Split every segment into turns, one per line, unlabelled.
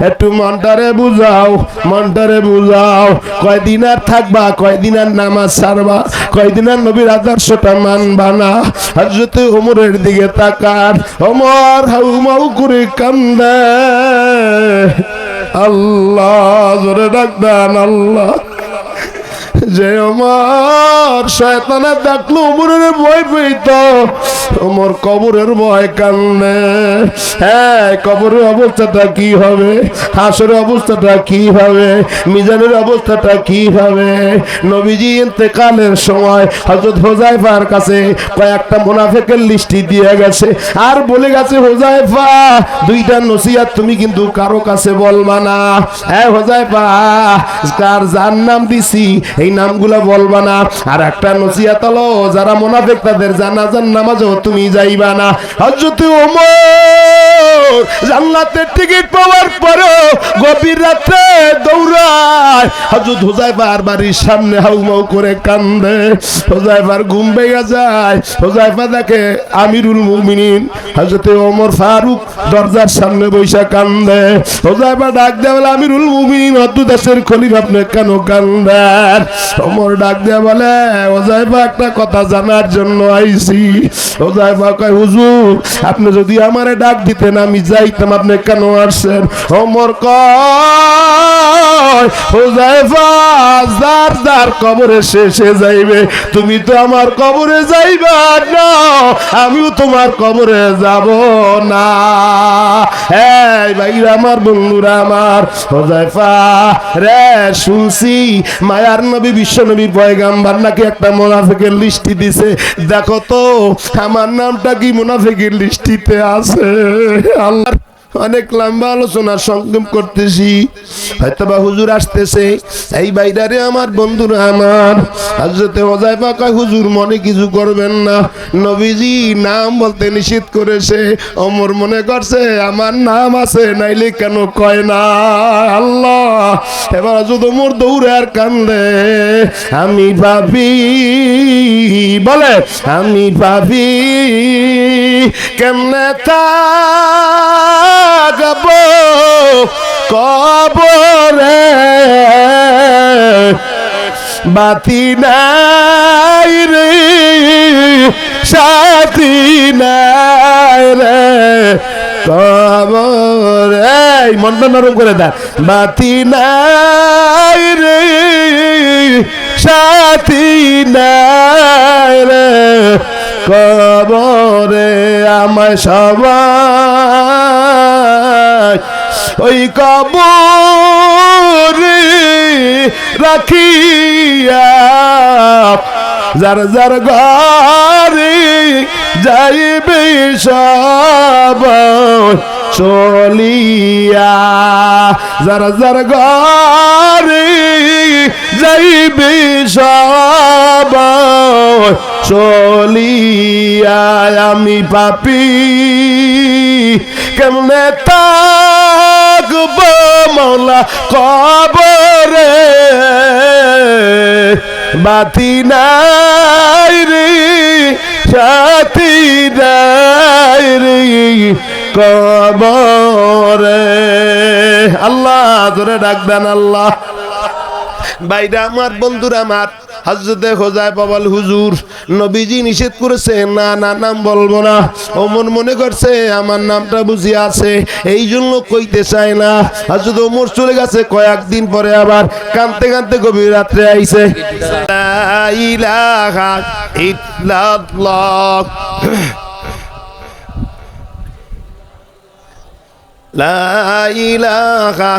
একটু মনটারে বুঝাও মনটারে বুঝাও। কয়দিন আর থাকবা, কয়দিন আর নামাজ ছাড়বা, কয়দিন আর নবীর আদর্শটা মানবা না। হজরত ওমরের দিকে তাকান ওমর হাউ মাউ করে কান্দে। আল্লাহ, জোরে ডাকদান আল্লাহ। যে আমার শয়তানে দেখল উমরের ভয় পেইত ওমর কবরের ভয় কান্দে। হ্যাঁ কবরের অবস্থাটা কি হবে? হাসরের অবস্থাটা কি হবে? মিজানের অবস্থাটা কি হবে? নবীজি ইন্তেকালের সময় হজরত হোজাইফার কাছে কয়েকটা মুনাফেকের লিস্টি দিয়ে গেছে। আর বলে গেছে হোজাইফা দুইটা নসিহাত তুমি কিন্তু কারও কাছে বলবা না। হ্যাঁ হোজাইফা কার যার নাম দিছি, এই নামগুলো বলবা না। আর একটা নসিয়া তল যারা মোনাফেক তাদের জানাজান নামাজও তুমি যাইবা না। হজরত ওমর জান্নাতের টিকিট পাওয়ার গভীর রাতে দৌড়ায়। হযরত হুজাইফার বাড়ির সামনে হাউমাউ করে কান্দে। হুজাইফার ঘুম ভেঙে যায়। হুজাইফা দেখে আমিরুল মুমিনিন ওমর ফারুক দরজার সামনে বৈশা কান্দে। হুজাইফা ডাক দেয় বলে, আমিরুল মুমিনিন অত দেশের আপনি কেন কান্দেন? ওমর ডাক দেয়া বলে ওজাইফা একটা কথা জানার জন্য আইছি। ওজাইফা কয়, হুজুর, আপনি যদি আমারে ডাক দিতেন, আমি যাইতাম, আপনি কেন আসছেন? যার যার কবরে শেষে যাইবে। তুমি তো আমার কবরে যাইবা না, আমিও তোমার কবরে যাব না। এই ভাইরা, আমার বন্ধুরা আমার, হোজাইফা, রে শুনছি, মায়ার নবী, বিশ্ব নবী পয়গাম্বার নাকি একটা মোনাফেকের লিস্টি দিছে। দেখো তো, আমার নামটা কি মোনাফেকের লিস্টিতে আছে? আল্লাহ অনেক লম্বা আলোচনা সংযম করতেছি। হয়তো বা হুজুর আসতেছে। এই বাইরে আমার বন্ধুরা আমার। হাজরতে ওজাই পাকা হুজুর, মনে কিছু করবেন না। নবীজি নাম বলতে নিষেধ করেছে। অমর মনে করছে, আমার নাম আছে, নাইলে কেন কয় না? আল্লাহ, এবার যদি মোর দৌড়ে আর কান্দে। আমি ভাবি বলে, আমি ভাবি কেমনে থাকব কবরে। বাতি নাই রে, সাথী নাই রে। কবরে মনটা নরম করে দা বাতি নাই রে, সাথী নাই রে। কবরে আমায় সবাই ওই কবরে রাখিয়া যার যার ঘরে যাইবে সব চলিয়া। যার যার ঘরে যাইবে সব চলিয়া আমি পাপি। কেমনে থাকব মৌলা কবরে? বাতি নাই রে, সাথী নাই রে কবরে। আল্লাহ ধরে ডাকবেন আল্লাহ। বাইরে আমার বন্ধুরা আমার। হজরতে খোঁজায় পাবাল হুজুর, নবীজি নিষেধ করেছে, না না, নাম বলব না। ওমর মনে করছে, আমার নামটা বুঝি আছে এই জন্য কইতে চায় না। হজরত ওমর চলে গেছে, কয়েকদিন পরে আবার কানতে কানতে গভীর রাত্রে আইছে। লা ইলাহা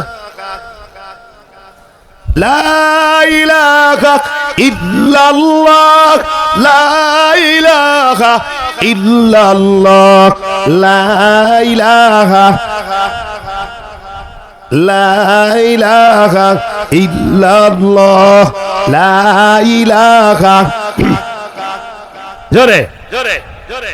لا إله إلا الله لا إله إلا الله لا إله لا إله إلا الله لا إله جوري جوري جوري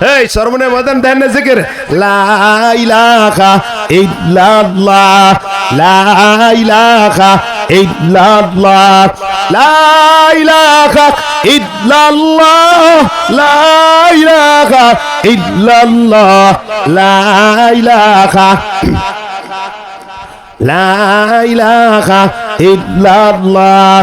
এই সর্বনে মদন ধ্যান জিকির। লাইলাখা ইল্লাল্লাহ লাইলাখা ইল্লাল্লাহ লাইলাখা ইল্লাল্লাহ লাইলাখা ইল্লাল্লাহ লাইলাখা লাইলাখা ইল্লাল্লাহ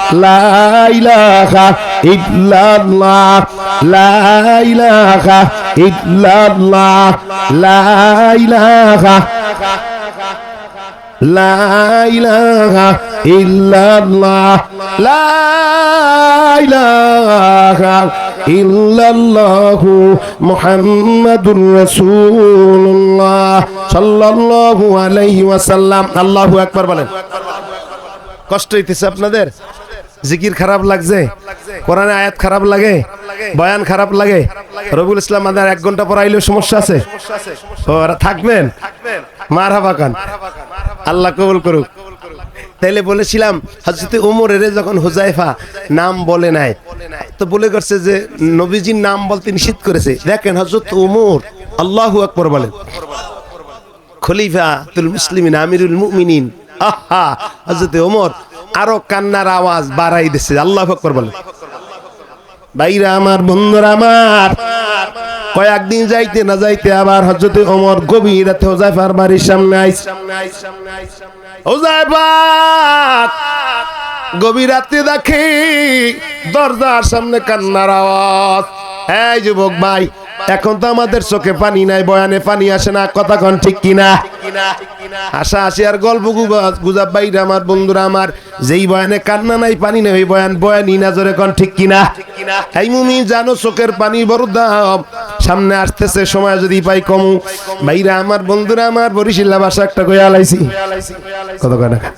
لا إله إلا الله لا إله إلا الله لا إله لا إله إلا الله لا إله إلا الله محمد رسول الله صلى الله عليه وسلم الله أكبر বলেন কষ্ট হইতেছে আপনাদের জিকির খারাপ লাগছে? কোরআনে আয়াত খারাপ লাগে? বয়ান খারাপ লাগে? রবিউল ইসলাম আমাদের এক ঘণ্টা পড়াইলেও সমস্যা আছে? থাকবেন? মার হাবা খান। আল্লাহ কবুল করুক। তাইলে বলেছিলাম হজরত উমরের যখন হুজাইফা নাম বলে নাই, তো বলে করছে যে নবীজির নাম বলতে নিষেধ করেছে। দেখেন হজরত উমর, আল্লাহু আকবর বলেন। খলিফা তুল মুসলিমিন, আমিরুল মুমিনিন। আহা হজরত ওমর আরও কান্নার আওয়াজ বাড়াই দিছে। আল্লাহ আকবর বলে। ভাইরা আমার, বন্ধুরা আমার, কয়েকদিন যাইতে না যাইতে আবার হজরত ওমর গভীর রাতে হোজাইফার বাড়ির সামনে আইস হোজাইফা গভীর রাতে দেখি দরজার সামনে কান্নার আওয়াজ। এই যুবক ভাই এখন তো আমাদের চোখে পানি নাই, বয়ানে পানি আসে না, কথা কন ঠিক কিনা? আশা আসি আর গল্প গুজাব বাইরে আমার, বন্ধুরা আমার। যেই বয়ানে কান্না নাই, পানি নাই, ওই বয়ান বয়ানই না, জোরে কন ঠিক কিনা? এই মুমি জানো, চোখের পানি বড় দাম। সামনে আসতেছে সময়, যদি পাই কমু। বাইরা আমার, বন্ধুরা আমার বরিশিল্লা বাসা একটা কই আলাইছি কত কয় টাকা?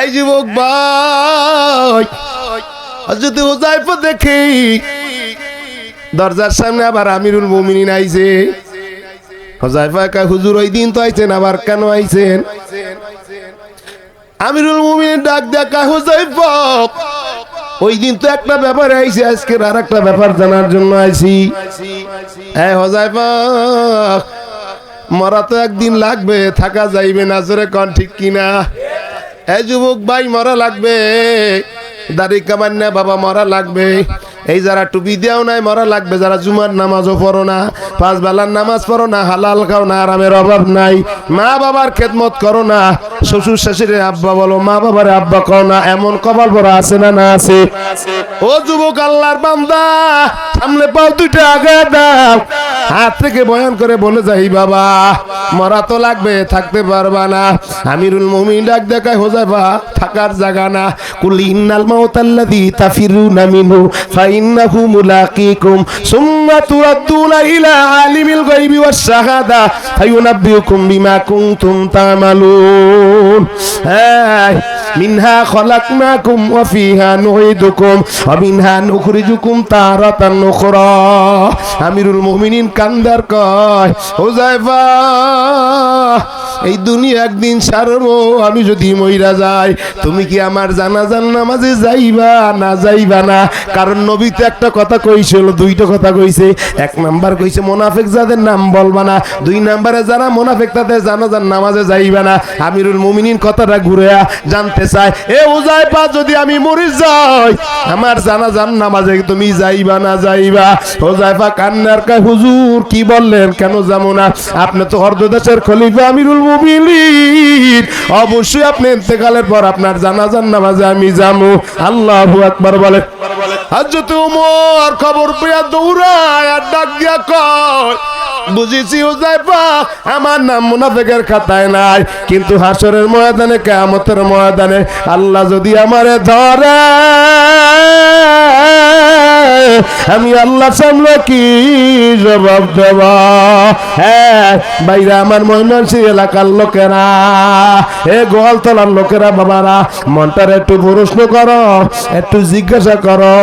এই যুবক ভাই যদি ওজাইফ দেখি দরজার সামনে আবার আমিরুল মুমিনিন আইছে। হজাইফা কা হুজুর ওই দিন তো আইছেন, আবার কেন আইছেন? আমিরুল মুমিনিন ডাক দেখা হুজাইফা, ওই দিন তো একটা ব্যাপার আইছে আজকে আর একটা ব্যাপার জানার জন্য আইছি। হ্যাঁ হজাইফা মরা তো একদিন লাগবে, থাকা যাইবে না, জোরে কন ঠিক কিনা? এই যুবক ভাই, মরা লাগবে, দাড়ি কামান না বাবা মরা লাগবে। এই যারা টুপি দেও নাই, মরা লাগবে। যারা জুমার নামাজও পড়ো না, পাঁচ বেলার নামাজ পড়ো না, হালাল খাও না আরামের অভাব নাই। মা বাবার খেদমত করো না, শ্বশুর শাশুড়ি আব্বা বলো, মা বাবার আব্বা কও না, এমন কপাল পরা আছে না না আছে? ও যুবক আল্লাহর বান্দা, সামনে পাও দুইটা আগে দাও হাত থেকে বয়ান করে বলে যাই বাবা, মরা তো লাগবে, থাকতে পারবা না। আমিরুল মুমিন ডাক দেখায় হোজাইবা থাকার জায়গা না। কুল ইন্নাল মাউতাল্লাযী তাফিরুনা মিনহু فإنه ملاقيكم ثم تردون إلى عالم الغيب والشهادة فينبئكم بما كنتم تعملون منها خلقناكم وفيها نعيدكم ومنها نخرجكم تارة أخرى আমিরুল মুমিনিন কান্দার কয় হুজাইফা এই দুনিয়া একদিন সারবো আমি যদি মইরা যাই, তুমি কি আমার জানাজান নামাজে যাইবা না যাইবা না? কারণ নবী তো একটা কথা কইছিল, দুইটা কথা কইছে। এক নাম্বার কইছে, মোনাফেক যাদের নাম বলবা না, দুই নাম্বারে যারা মোনাফেক, তাদের জানাজান নামাজে যাইবা না। আমিরুল মুমিনিন কথাটা ঘুরে জানতে চায়, এ উজাইফা, যদি আমি মরি যাই, আমার জানাজান নামাজে তুমি যাইবা না যাইবা? হুজাইফা কান্নার কায় হুজুর, কি বললেন? কেন যাব না? আপনি তো অর্ধদেশের খলিফা আমিরুল মুমিনিন। অবশ্যই আপনি ইন্তেকালের পর আপনার জানাজান নামাজে আমি যাব। আল্লাহু আকবার বলে হযরত ওমর খবর পেয়ে দৌড়ায় আর ডাক দিয়া কয় বুঝেছি উজাইফা আমার নাম মুনাফিকের খাতায় নাই, কিন্তু হাসরের ময়দানে, কেয়ামতের ময়দানে আল্লাহ যদি আমারে ধরে, আমি আল্লাহ সামনে কি জবাব দেব? হ্যাঁ বাইরে আমার ময়নাসী এলাকার লোকেরা এ গোয়ালতলার লোকেরা, বাবারা, মনটার একটু প্রশ্ন করো, একটু জিজ্ঞাসা করো।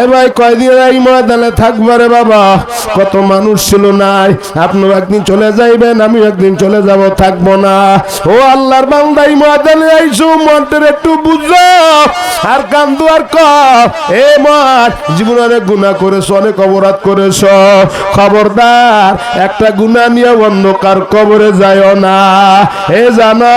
এ ভাই, কয়দিন এই ময়দানে থাকবে রে বাবা? কত মানুষ ছিল নাই আপনিও একদিন চলে যাইবেন আমি একদিন চলে যাব, থাকব না। ও আল্লাহর বান্দাই ময়দানে আইসু মনটার একটু বুঝো। আর কান্দু আর ক। এ মাঠ জীবনে অনেক গুণা করেছ, অনেক অপরাধ করেছ। খবরদার, একটা গুণা নিয়ে অন্ধকার কবরে যায় না। এ জানা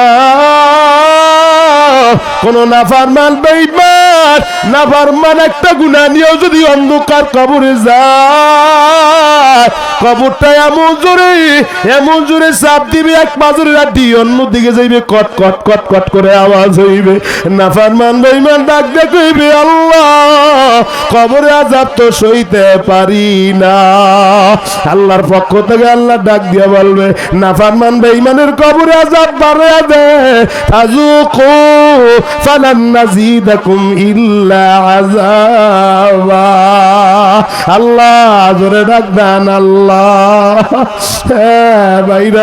কোন নাফারমান বেইমান নাফারমান একটা গুণা নিয়েও যদি অন্ধকার কবরে যায়। কবরটা এমন জোরে এমন জোরে চাপ দিবে, এক পাজরের আড্ডি অন্য দিকে যাইবে, কট কট কট কট করে আওয়াজ হইবে। নাফারমান বেইমান ডাক দেখইবে আল্লাহ, কবরে আজাব তো সইতে পারি না। আল্লাহর পক্ষ থেকে আল্লাহ ডাক দিয়ে বলবে নাফারমান বেইমানের কবরে আজাব বাড়ে দে। আজু তাজুকু ফালান নাজিদাকুম ইল্লা আযাবা আল্লাহ, জোরে ডাক দেন আল্লাহ হ্যাঁ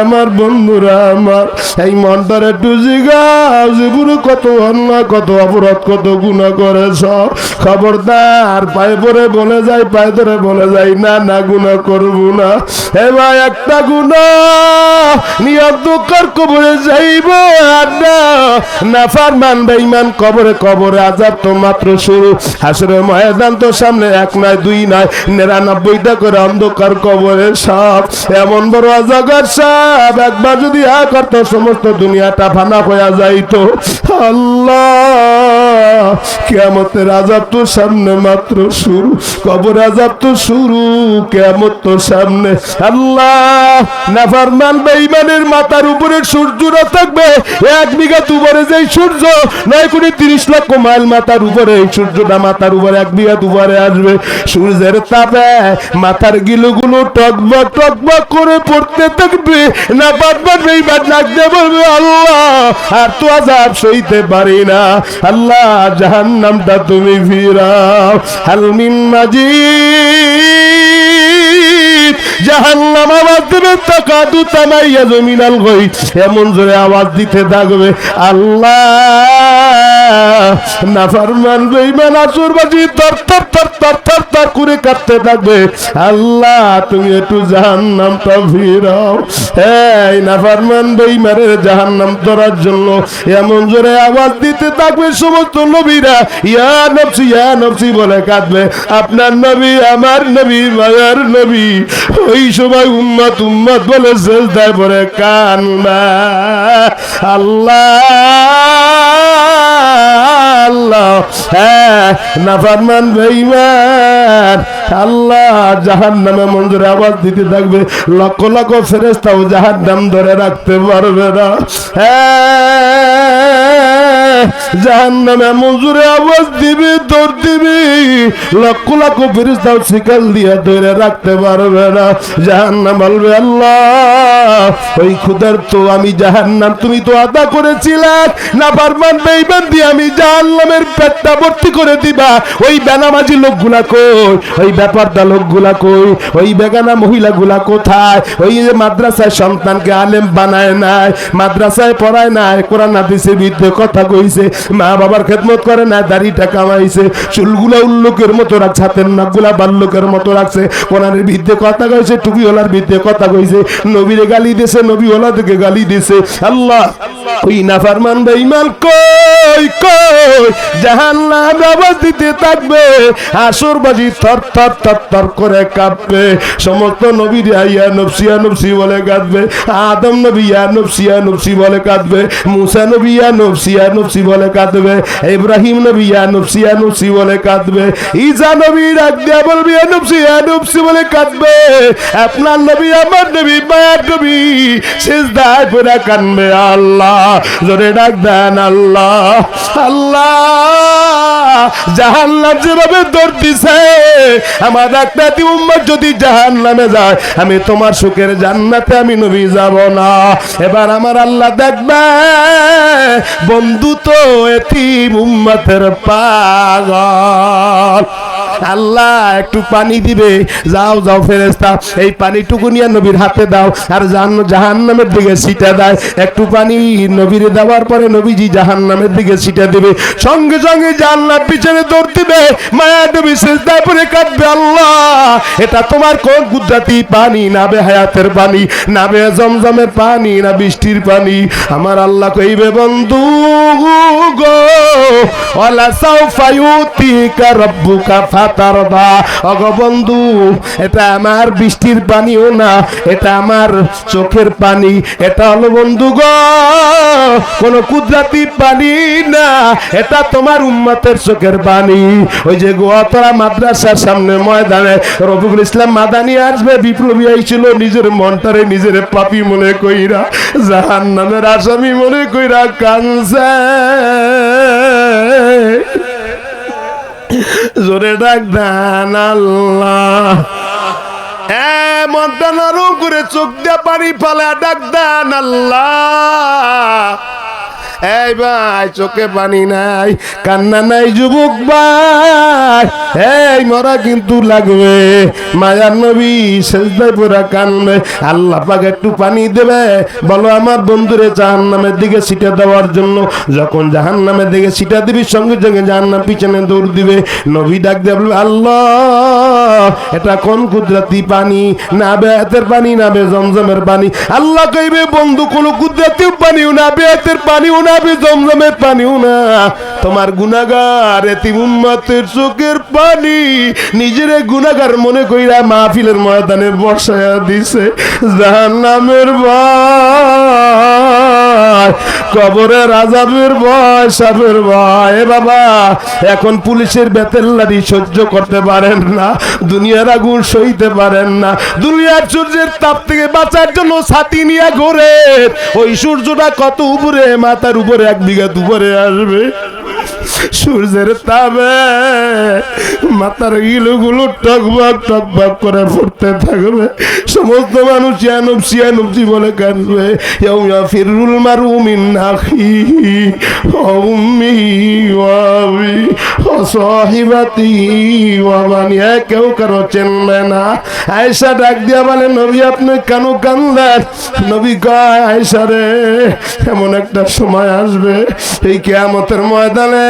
আমার বন্ধুরা আমার, এই মনটার একটু জিগাও কত অন্যায়, কত অপরাধ, কত গুণা করেছ। খবরদার, পায়ে পরে বলে যাই, পায়ে ধরে বলে যাই, না না গুণা করব না। এ ভাই, একটা গুণা নিয়ম দুঃখর কবরে যাইব আর না না ফারমান বেইমান কবরে কবরে আজাব তো মাত্র শুরু। হাসরে ময়দান তো সামনে এক নয় দুই নয় নিরানব্বইটা করে অন্ধকার কবরে সব। এমন বড় অজাগার সাপ একবার যদি হা করতো সমস্ত দুনিয়াটা ফানা হয়ে যাইতো। আল্লাহ কেমতের আজাব তো সামনে মাত্র শুরু, কবর আজাব তো শুরু কেমত তো সামনে। আল্লাহ, নাফারমান বেঈমানের মাথার উপরে সূর্যরা থাকবে, এক বিঘা উপরে যে সূর্য নয় কোটি তিরিশ লক্ষ মাইল মাথার উপরে সূর্যটা মাথার উপরে, এক বিঘা উপরে আসবে। সূর্যের তাপে মাথার গিলুগুলো টকবক টকবক করে পড়তে থাকবে। না পারবার বেইমান লাগতে বলবে আল্লাহ, আর তো আজাব সইতে পারি না। আল্লাহ, জাহান্নামটা তুমি ফিরাও। হালমিন মাজিদ। জাহান্নাম আওয়াজ তাকাদু তামাইয়া গই। এমন জোরে আওয়াজ দিতে থাকবে, আল্লাহ। তর তর তর তর তর তর করে থাকবে। আল্লাহ, তুমি একটু এই জাহান্নাম ধরার জন্য এমন জোরে আওয়াজ দিতে থাকবে সমস্ত নবীরা। ইয়া নফসি ইয়া নফসি বলে কাঁদবে। আপনার নবী, আমার নবী, মায়ার নবী। ওই সময় উম্মত উম্মত বলে সেজদায় পরে কান্না আল্লাহ আল্লাহ হ্যাঁ নাফারমান, বেঈমান। আল্লাহ জাহান নামে মঞ্জুরে আওয়াজ দিতে থাকবে। লক্ষ লক্ষ ফেরেস্তাও জাহান নাম ধরে রাখতে পারবে না। হ্যাঁ জাহান নামে মঞ্জুরে আওয়াজ দিবি, দৌড় দিবি। লক্ষ লক্ষ ফেরেস্তাও শিকাল দিয়ে ধরে রাখতে পারবে না। জাহান নাম বলবে, আল্লাহ, ওই খুদার তো আমি জাহান নাম তুমি তো আদা করেছিলে। না পারমান বেইমান দিয়ে আমি জাহান্নামের পেটটা ভর্তি করে দিবা। ওই বেনামাজি লোকগুলা কই? ওই ব্যাপারটা লোকগুলা কই? ওই বেগানা মহিলাগুলা কোথায়? ওই যে মাদ্রাসায় সন্তানকে আলেম বানায় নাই, মাদ্রাসায় পড়ায় নাই, কোরআন হাদিসের বিরুদ্ধে কথা কইছে মা বাবার খেদমত করে না, দাড়িটা কামাইছে চুলগুলা উল্লোকের মতো রাখছে, হাতের নাকগুলা বাল্যকের মতো রাখছে। কোরআনের বিরুদ্ধে কথা কইছে, টুপিওয়ালার বিরুদ্ধে কথা কইছে। নবীরে গালি দিছে থেকে গালি দিছে আল্লাহ, ওই নাফারমান বেঈমান কই কই? জাহান্নাম দিতে থাকবে। থর থর থর থর করে কাঁপবে। সমস্ত নবী ইয়া নফসি বলে কাঁদবে। আদম নবী ইয়া নফসি বলে কাঁদবে। মুসা নবী ইয়া নফসি বলে কাঁদবে। ইব্রাহিম নফসি বলে কাঁদবে। নফসি নফসি বলে কাঁদবে। আপনার নবী, আমার নবী, মায়ের নবী। সিজদায় পড়ে কানবে আল্লাহ। জোরে ডাক দেন আল্লাহ। আল্লাহ, জাহান্নাম যেভাবে দৌড় দিছে, আমার একটা উম্মত যদি জাহান্নামে যায়, আমি তোমার সুখের জান্নাতে আমি নবী যাব না। এবার আমার আল্লাহ দেখবে, বন্ধু তো এটি উম্মতের পাগল। আল্লাহ, একটু পানি দিবে। যাও যাও ফেরেস্তা এই পানিটুকু নিয়ে নবীর হাতে দাও। আর জাহান জাহান্নামের দিকে সিটা দেয়। একটু পানি নবীর দেওয়ার পরে নবীজি জাহান্নামের দিকে সিটা দিবে। সঙ্গে সঙ্গে জান্নাত পিছনে দৌড় দিবে। মায়া নবী শেষদায় পরে কাঁদবে, আল্লাহ। এটা তোমার কোন কুদরাতি পানি? না বে হায়াতের পানি, না বে জমজমের পানি, না বৃষ্টির পানি। আমার আল্লাহ কইবে, বন্ধু গো। ওয়ালা সাউফা ইউতিকা রাব্বুকা ফাতারদা। ওগো বন্ধু, এটা আমার বৃষ্টির পানিও না, এটা আমার চোখের পানি। এটা হলো বন্ধু গো, কোন কুদরাতি পানি না, এটা তোমার উম্মতের চোখের পানি। ওই যে গোয়াতরা মাদ্রাসার সামনে ময়দানে, রফিকুল ইসলাম মাদানি আসবে, বিপ্লবী আইছিল, নিজের মনটারে নিজের পাপি মনে কইরা জাহান নামের আসামি মনে কইরা কানছে জোরে ডাক দান আল্লাহ। মনটা নরম করে চোখ দিয়ে পানি ফালা ডাক দান আল্লাহ। এই ভাই, চোখে পানি নাই, কান্না নাই, যুবক ভাই। এই মরা কিন্তু লাগবে, মায়ার নবী শেষদায় পুরা কানবে আল্লাহ পাক একটু পানি দেবে। বলো আমার বন্ধুরে জাহান নামের দিকে সিটা দেওয়ার জন্য। যখন জাহান নামের দিকে সিটা দিবি, সঙ্গে সঙ্গে জাহান নাম পিছনে দৌড় দিবে। নবী ডাক দেবে আল্লাহ, এটা কোন কুদরতি পানি? না বেহাতের পানি, না বে জমজমের পানি। আল্লাহ কইবে, বন্ধু, কোন কুদরতি পানিও না বেহাতের পানিও না। বে জমজমের পানিও না তোমার গুনাগার এতি উম্মতের চোখের পানি নিজের গুনাগার মনে কইরা মাহফিলের ময়দানে বসায়া দিছে জাহান্নামের ভয়, কবরের আজাবের ভয়, সাপের ভয়। এ বাবা, এখন পুলিশের বেতের লাড়ি সহ্য করতে পারেন না, দুনিয়ার আগুন সইতে পারেন না। দুনিয়ার সূর্যের তাপ থেকে বাঁচার জন্য ছাতি নিয়ে ঘোরে ওই সূর্যটা কত উপরে, মাথার উপরে, এক বিঘা দুপুরে আসবে। সূর্যের তাবে মাথার গিলুগুলো টকবক টকবক করে ফুটতে থাকবে। সমস্ত মানুষ ইয়ানুব কাঁদবে। ইয়াউয়া ফিরুল মারু মিন আখিহি ওয়া উম্মিহি ওয়া আবি ওয়া সাহিবাতি ওয়া বানিয়া কেউ কারও চেনবে না। আয়েশা ডাক দিয়া বলে, নবী, আপনি কেন কান্দেন নবী কয়, আয়েশা রে, এমন একটা সময় আসবে। এই কেয়ামতের ময়দানে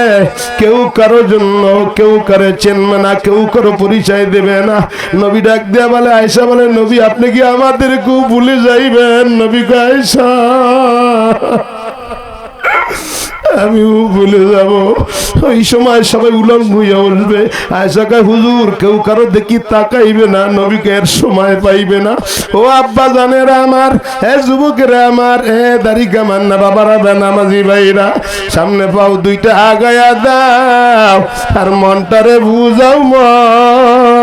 কেউ কারও জন্য, কেউ কারও চেনবে না, কেউ কারও পরিচয় দেবে না। নবী ডাক দিয়া বলে আয়সা বলে, নবী, আপনি কি আমাদের কেউ ভুলে যাইবেন? নবী আয়সা আমিও ভুলে যাব। ওই সময় সবাই উলঙ্গ হইয়া উঠবে। আয়সাকা হুজুর কেউ কারও দেখি তাকাইবে না, নবীকে এর সময় পাইবে না। ও আব্বা জানেরা আমার হে যুবকেরা আমার হে দাড়ি কামান না, বাবারা বেনামাজি ভাইরা। সামনে পাও দুইটা আগায়া দাও, আর মনটারে বুঝাও মন।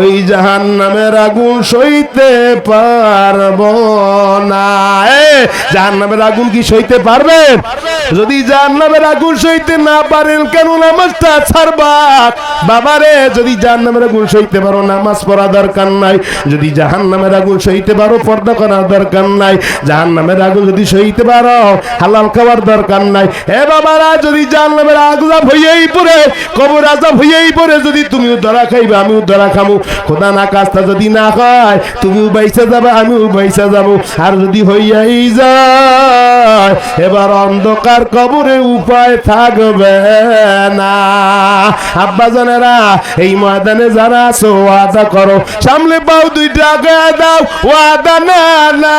ওই জাহান নামের আগুন সইতে পারব না। জাহান নামের আগুন কি সইতে পারবেন যদি জাহান নামের আগুন সইতে না পারেন, কেন নামাজটা ছাড়বা? বাবারে, যদি জাহান নামের আগুন সইতে পারো, নামাজ পড়া দরকার নাই। যদি জাহান নামের আগুন সইতে পারো, পর্দা করার দরকার নাই। জাহান নামের আগুন যদি সইতে পারো, হালাল খাওয়ার দরকার নাই। হে বাবারা, যদি জাহান নামের আগুন হইয়েই পড়ে, কবর আজাব হইয়েই পড়ে, যদি তুমিও ধরা খাইবে আমিও ধরা খামু। খোদা না কাজটা যদি না হয় তুমিও বাইসা যাবে আমিও বাইসা যাব। আর যদি হইয়াই যায়, এবার অন্ধকার কবরে উপায় থাকবে না। আব্বা জানেরা, এই ময়দানে যারা আছো, ওয়াদা করো। সামনে পাও দুইটা আগে দাও ওয়াদা না না।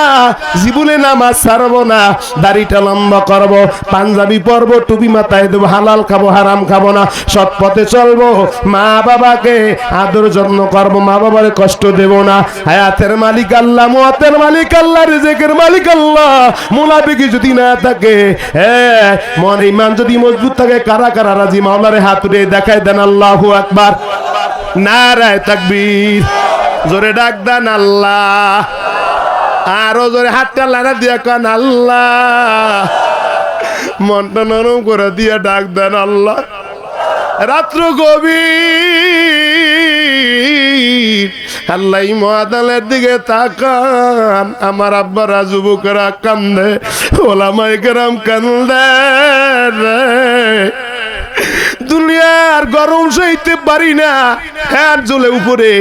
জীবনে নামাজ ছাড়বো না, দাড়িটা লম্বা করব। পাঞ্জাবি পরব, টুপি মাথায় দেবো, হালাল খাব, হারাম খাব না। সৎ পথে চলবো মা বাবাকে আদর যত্ন করব, মা বাবারে কষ্ট দেব না। হায়াতের মালিক আল্লাহ, মুয়াতের মালিক আল্লাহ, রিজেকের মালিক আল্লাহ। মুনাফিকি যদি না থাকে হ্যাঁ মন ইমান যদি মজবুত থাকে, কারা কারা রাজি? মাওলারে হাত উঠে দেখায় দেন, আল্লাহু আকবার। নারায় তাকবীর। জোরে ডাক দেন, আল্লাহ। আরও জোরে হাতটা লানা দিয়া কান, আল্লাহ। মনটা নরম করে দিয়া ডাক দেন, আল্লাহ। রাত্র গভীর। আল্লাহ মহাদালের দিকে তাকান। আমার আব্বা রাজু বুকেরা কান্দে, ওলামাই কেরাম কান্দে দুনিয়ার গরম সইতে পারি না হ্যাঁ জ্বলে উপরে।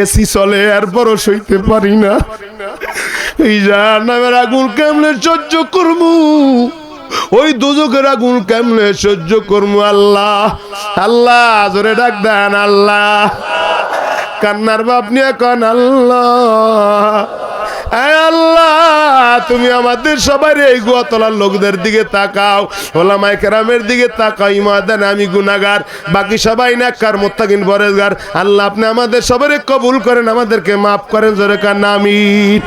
এসি চলে আর বড় সইতে পারি না। এই যার নামের আগুন কেমনে সহ্য করব? ওই দুজকের আগুন কেমনে সহ্য করব আল্লাহ? আল্লাহ, জোরে ডাক দেন আল্লাহ। কান্নার বাপ নিয়ে কন তুমি আমাদের সবার এই গোয়াতলার লোকদের দিকে তাকাও ওলামাই কেরামের দিকে তাকাও ইমাদান আমি গুনাগার বাকি সবাই নাকার মোত্তাকিন, পরেজগার। আল্লাহ, আপনি আমাদের সবারে কবুল করেন, আমাদেরকে মাফ করেন, জোরে কান আমিন।